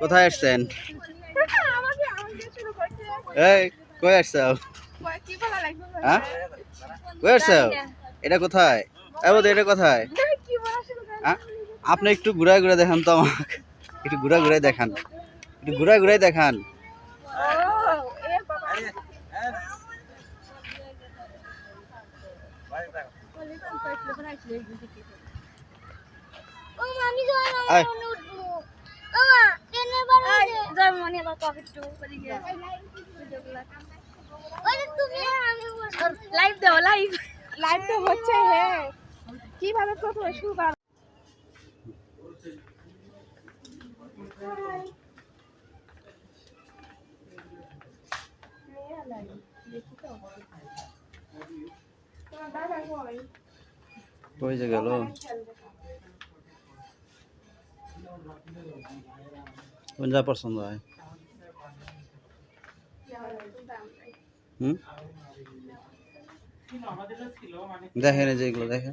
কোথায় আসছেন? এই কই লাগবে হ্যাঁ? কই আসছাও এটা কোথায়? এই এটা কোথায়? হ্যাঁ? আপনি একটু ঘুরায় ঘুরে দেখান তো আমাকে। একটু ঘুরা ঘুরাই দেখান। একটু ঘুরা ঘুরাই দেখান। আয় মনে বা কফি টু করে গিয়ে ওই তুমি আমি লাইভ দাও লাইভ লাইভ তো হচ্ছে হ্যাঁ। কীভাবে প্রথমে শুরু করা কই যে গেল? পছন্দ হয়। हम्म? देखें देखें।